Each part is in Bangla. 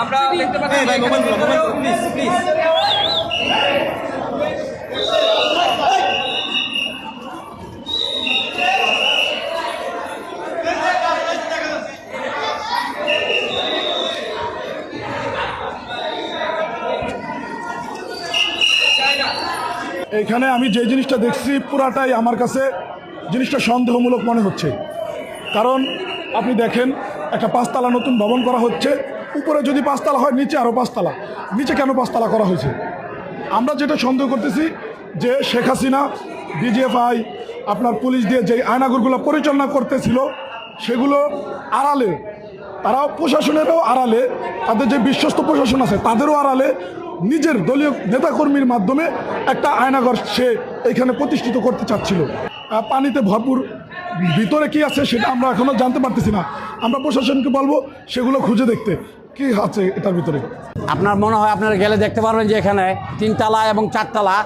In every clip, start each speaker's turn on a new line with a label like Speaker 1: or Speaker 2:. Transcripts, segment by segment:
Speaker 1: আমরা দেখতে পাচ্ছি প্লিজ প্লিজ
Speaker 2: এখানে আমি যে জিনিসটা দেখছি পুরাটাই আমার কাছে জিনিসটা সন্দেহমূলক মনে হচ্ছে। কারণ আপনি দেখেন, একটা পাঁচতলা নতুন ভবন করা হচ্ছে। উপরে যদি পাঁচতলা হয়, নিচে আরও পাঁচতলা। নিচে কেন পাঁচতলা করা হয়েছে? আমরা যেটা সন্দেহ করতেছি যে শেখ হাসিনা, বিজিএফআই, আপনার পুলিশ দিয়ে যে আয়নাগুরগুলো পরিচালনা করতেছিল, সেগুলো আড়ালে, তারাও প্রশাসনেরও আড়ালে, তাদের যে বিশ্বস্ত প্রশাসন আছে, তাদেরও আড়ালে নিজের দলীয় নেতাকর্মীর মাধ্যমে একটা আয়নাঘর সে এখানে প্রতিষ্ঠিত করতে চাচ্ছিল। পানিতে ভরপুর ভিতরে কি আছে সেটা আমরা এখনও জানতে পারতেছি না। আমরা প্রশাসনকে বলব সেগুলো খুঁজে দেখতে। কি আছে এটার ভিতরে?
Speaker 3: আপনার মনে হয় আপনারা গেলে দেখতে পারবেন যে এখানে তিনতলা এবং চারতলা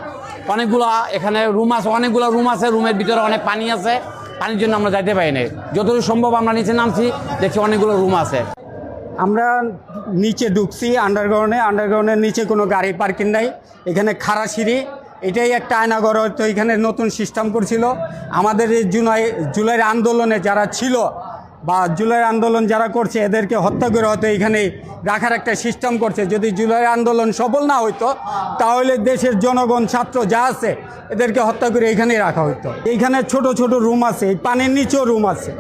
Speaker 3: অনেকগুলা এখানে রুম আছে অনেকগুলো রুম আছে রুমের ভিতরে অনেক পানি আছে। পানির জন্য আমরা যাইতে পারি না যতটুকু সম্ভব আমরা নিচে নামছি দেখছি অনেকগুলো রুম আছে।
Speaker 4: আমরা নিচে ঢুকছি আন্ডারগ্রাউন্ডে আন্ডারগ্রাউন্ডের নিচে কোনো গাড়ি পার্কিং নাই। এখানে খাড়া সিঁড়ি এটাই একটা আয়নাঘর হয়তো এখানে নতুন সিস্টেম করছিল। আমাদের এই জুলাই, জুলাইয়ের আন্দোলনে যারা ছিল বা জুলাই আন্দোলন যারা করছে, এদেরকে হত্যা করে হয়তো এখানে রাখার একটা সিস্টেম করছে। যদি জুলাই আন্দোলন সফল না হইতো, তাহলে দেশের জনগণ, ছাত্র যা আছে, এদেরকে হত্যা করে এখানেই রাখা হইতো। এইখানে ছোট ছোট রুম আছে, এই পানির নিচেও রুম আছে।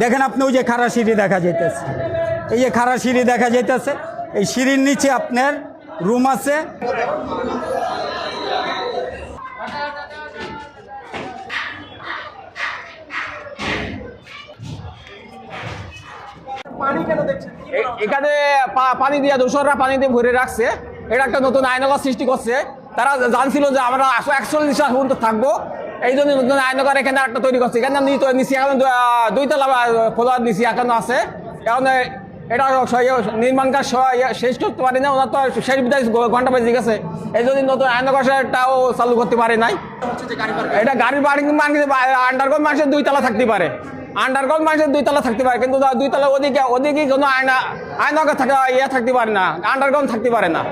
Speaker 4: দেখেন আপনি ওই যে খাড়া সিঁড়ি দেখা যাইতেছে। এই যে খাড়া সিঁড়ি দেখা যাইতেছে, এই সিঁড়ির নিচে আপনার রুম আছে।
Speaker 1: এখানে পানি দিয়ে দোসররা পানি দিয়ে ভরে রাখছে। এটা একটা নতুন আইনগর সৃষ্টি করছে। তারা জানছিল যে আমরা একচল্লিশ সাল পর্যন্ত থাকব। এই জন্য নতুন আইনগর এখানে একটা তৈরি করছে। এখানে নিচে এখন দুইতলা ফলোয়ার নিচে এখনও আছে। এখন এটা নির্মাণ কাজ শেষ করতে পারি না। ওনার তো শেষ বিদায় ঘণ্টা বেজে গেছে। এই জন্য নতুন আইনগরটাও চালু করতে পারে নাই। এটা গাড়ির পার্কিং। মানে আন্ডারগ্রাউন্ড মানুষের দুই তলা থাকতে পারে। আন্ডারগ্রাউন্ড মানুষের দুই তলা থাকতে পারে, কিন্তু দুই তলা ওদিকে ওদিকে কোনো আয়না আয়নাকে থাকা ইয়ে থাকতে পারে না আন্ডারগ্রাউন্ড থাকতে পারে না।